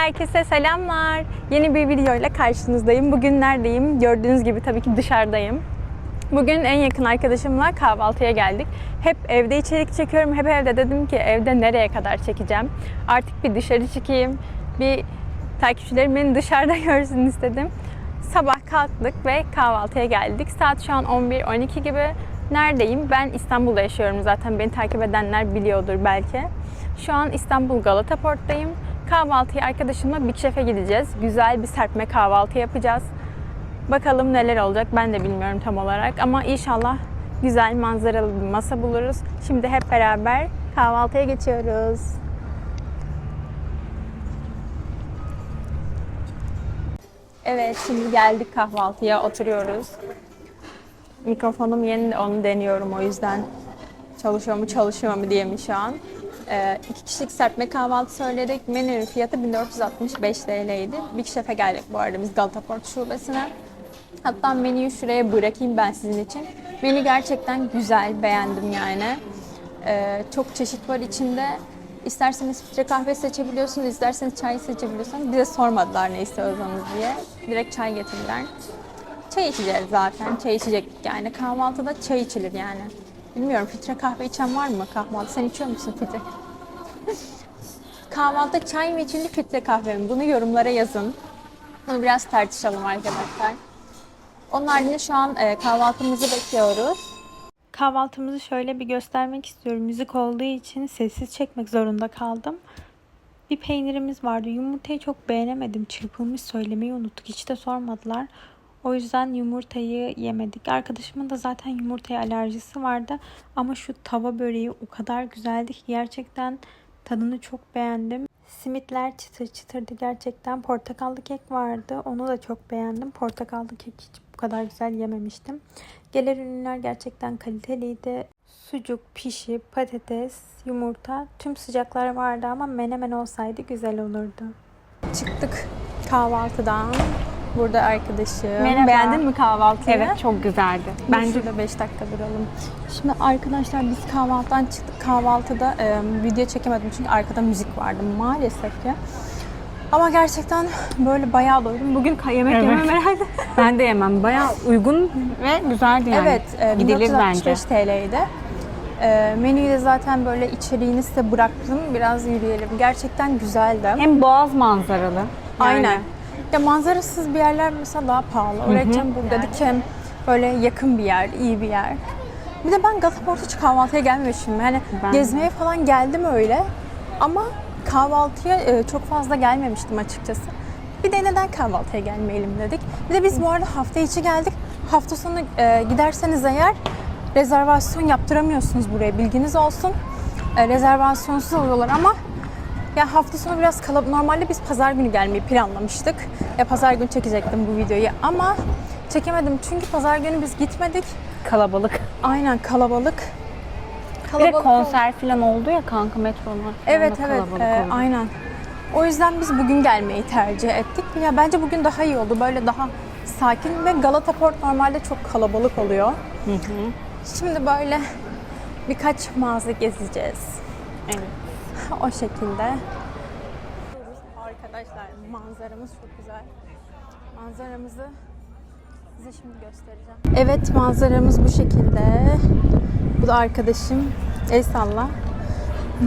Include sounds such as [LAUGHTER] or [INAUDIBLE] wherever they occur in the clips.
Herkese selamlar. Yeni bir videoyla karşınızdayım. Bugün neredeyim? Gördüğünüz gibi tabii ki dışarıdayım. Bugün en yakın arkadaşımla kahvaltıya geldik. Hep evde içerik çekiyorum. Hep evde dedim ki evde nereye kadar çekeceğim? Artık bir dışarı çıkayım. Bir takipçilerim beni dışarıda [LAUGHS] görsün istedim. Sabah kalktık ve kahvaltıya geldik. Saat şu an 11-12 gibi. Neredeyim? Ben İstanbul'da yaşıyorum zaten. Beni takip edenler biliyordur belki. Şu an İstanbul Galata Port'tayım. Kahvaltıya arkadaşımla Big Chef'e gideceğiz. Güzel bir serpme kahvaltı yapacağız. Bakalım neler olacak ben de bilmiyorum tam olarak ama inşallah güzel manzaralı bir masa buluruz. Şimdi hep beraber kahvaltıya geçiyoruz. Evet şimdi geldik kahvaltıya oturuyoruz. Mikrofonum yeni onu deniyorum o yüzden çalışıyor mu çalışıyor mu diye mi şu an. Ee, iki kişilik serpme kahvaltı söyledik. Menünün fiyatı 1465 TL'ydi. Big Chef'e geldik bu arada biz Galata Port şubesine. Hatta menüyü şuraya bırakayım ben sizin için. Menü gerçekten güzel, beğendim yani. Ee, çok çeşit var içinde. İsterseniz filtre kahve seçebiliyorsunuz, isterseniz çay seçebiliyorsunuz. Bize sormadılar ne istiyorsanız diye. Direkt çay getirdiler. Çay içeceğiz zaten. Çay içecektik yani. Kahvaltıda çay içilir yani. Bilmiyorum filtre kahve içen var mı kahvaltı? Sen içiyor musun filtre? Kahvaltıda çay mı içilir filtre kahve mi? Bunu yorumlara yazın. Bunu biraz tartışalım arkadaşlar. Onun haricinde şu an e, kahvaltımızı bekliyoruz. Kahvaltımızı şöyle bir göstermek istiyorum. Müzik olduğu için sessiz çekmek zorunda kaldım. Bir peynirimiz vardı. Yumurtayı çok beğenemedim. Çırpılmış söylemeyi unuttuk. Hiç de sormadılar. O yüzden yumurtayı yemedik. Arkadaşımın da zaten yumurtaya alerjisi vardı. Ama şu tava böreği o kadar güzeldi ki gerçekten tadını çok beğendim. Simitler çıtır çıtırdı gerçekten. Portakallı kek vardı. Onu da çok beğendim. Portakallı kek hiç bu kadar güzel yememiştim. Gelen ürünler gerçekten kaliteliydi. Sucuk, pişi, patates, yumurta tüm sıcaklar vardı ama menemen olsaydı güzel olurdu. Çıktık kahvaltıdan. Burada arkadaşım. Merhaba. Beğendin mi kahvaltıyı? Evet çok güzeldi. Bence Bence de 5 dakika duralım. Şimdi arkadaşlar biz kahvaltıdan çıktık. Kahvaltıda e, video çekemedim çünkü arkada müzik vardı maalesef ki. Ama gerçekten böyle bayağı doydum. Bugün ka- yemek Evet. yemem herhalde. [LAUGHS] ben de yemem. Bayağı uygun ve güzeldi yani. Evet, e, Gidilir bence. 1465 TL'ydi. E, menüyü de zaten böyle içeriğini size bıraktım. Biraz yürüyelim. Gerçekten güzeldi. Hem boğaz manzaralı. Yani Aynen. Ya manzarasız bir yerler mesela daha pahalı. Oraya gideceğim bu dedik hem böyle yakın bir yer, iyi bir yer. Bir de ben Galatasaray'a hiç kahvaltıya gelmemişim. Yani Ben- gezmeye falan geldim öyle. Ama kahvaltıya e, çok fazla gelmemiştim açıkçası. Bir de neden kahvaltıya gelmeyelim dedik. Bir de biz bu arada hafta içi geldik. Hafta sonu e, giderseniz eğer rezervasyon yaptıramıyorsunuz buraya. Bilginiz olsun. E, rezervasyonsuz oluyorlar ama ya hafta sonu biraz kalabalık. Normalde biz pazar günü gelmeyi planlamıştık. Ya pazar günü çekecektim bu videoyu ama çekemedim çünkü pazar günü biz gitmedik. Kalabalık. Aynen kalabalık. Bir de konser falan oldu ya kanka metrolar. falan Evet da evet kalabalık e, oldu. aynen. O yüzden biz bugün gelmeyi tercih ettik. Ya bence bugün daha iyi oldu. Böyle daha sakin ve Galata Port normalde çok kalabalık oluyor. Hı hı. Şimdi böyle birkaç mağaza gezeceğiz. Evet. O şekilde. Arkadaşlar manzaramız çok güzel. Manzaramızı size şimdi göstereceğim. Evet manzaramız bu şekilde. Bu da arkadaşım. El salla.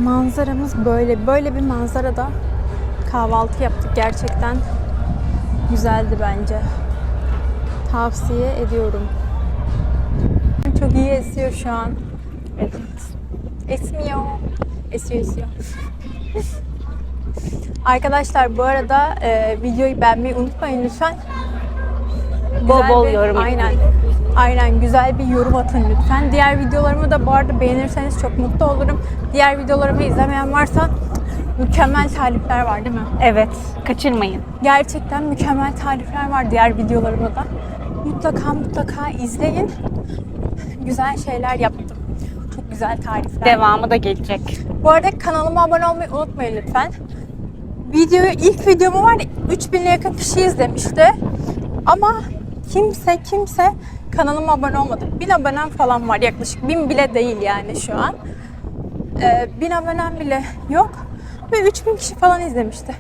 Manzaramız böyle. Böyle bir manzarada kahvaltı yaptık. Gerçekten güzeldi bence. Tavsiye ediyorum. Çok iyi esiyor şu an. Evet. Esmiyor. Esiyor esiyor. Arkadaşlar bu arada e, videoyu beğenmeyi unutmayın lütfen. Bol bol bir- yorum Aynen. Aynen güzel bir yorum atın lütfen. Diğer videolarımı da bu arada beğenirseniz çok mutlu olurum. Diğer videolarımı izlemeyen varsa mükemmel tarifler var değil mi? Evet. Kaçırmayın. Gerçekten mükemmel tarifler var diğer videolarımda da. Mutlaka mutlaka izleyin. Güzel şeyler yaptım. Güzel tarifler. Devamı da gelecek. Bu arada kanalıma abone olmayı unutmayın lütfen. Videoyu ilk videomu var ya 3000'e yakın kişi izlemişti. Ama kimse kimse kanalıma abone olmadı. 1000 abonem falan var yaklaşık. 1000 bile değil yani şu an. Ee, 1000 abonem bile yok. Ve 3000 kişi falan izlemişti.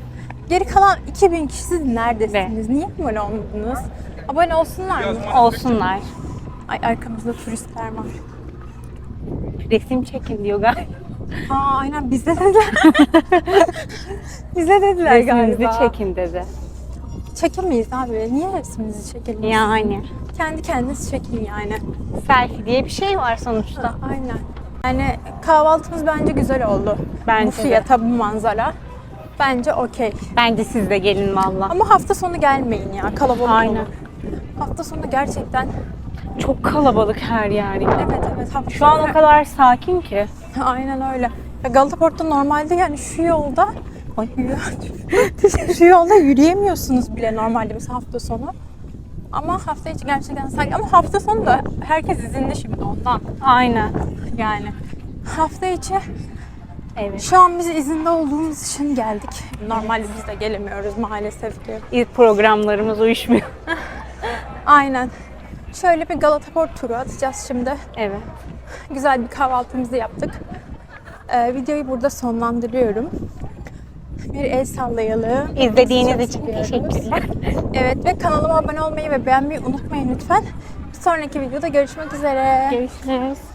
Geri kalan 2000 kişi siz neredesiniz? Niye abone olmadınız? Abone olsunlar mı? Olsunlar. Ay arkamızda turistler var. Resim çekin diyor galiba. Aa aynen bizde dediler. [LAUGHS] bize dediler Resminizi galiba. çekin dedi. Çekemeyiz abi. Niye resminizi çekelim? Yani. Kendi kendiniz çekin yani. Selfie diye bir şey var sonuçta. Aynen. Yani kahvaltımız bence güzel oldu. Bence bu de. fiyata, bu manzara. Bence okey. Bence siz de gelin valla. Ama hafta sonu gelmeyin ya. Kalabalık Aynen. olur. Hafta sonu gerçekten Çok kalabalık her yer evet evet hafta Şu an o kadar sakin ki. [LAUGHS] Aynen öyle. Ya Galata Port'ta normalde yani şu yolda Ay, [LAUGHS] şu yolda yürüyemiyorsunuz bile normalde mesela hafta sonu. Ama hafta içi gerçekten sakin. Ama hafta sonu da herkes izinli şimdi ondan. Aynen. Yani hafta içi Evet. şu an biz izinde olduğumuz için geldik. Normalde biz de gelemiyoruz maalesef ki. İlk programlarımız uyuşmuyor. Aynen. Şöyle bir Galata Port turu atacağız şimdi. Evet. Güzel bir kahvaltımızı yaptık. Ee, videoyu burada sonlandırıyorum. Bir el sallayalım. İzlediğiniz için teşekkürler. [LAUGHS] Evet ve kanalıma abone olmayı ve beğenmeyi unutmayın lütfen. Bir sonraki videoda görüşmek üzere. Görüşürüz.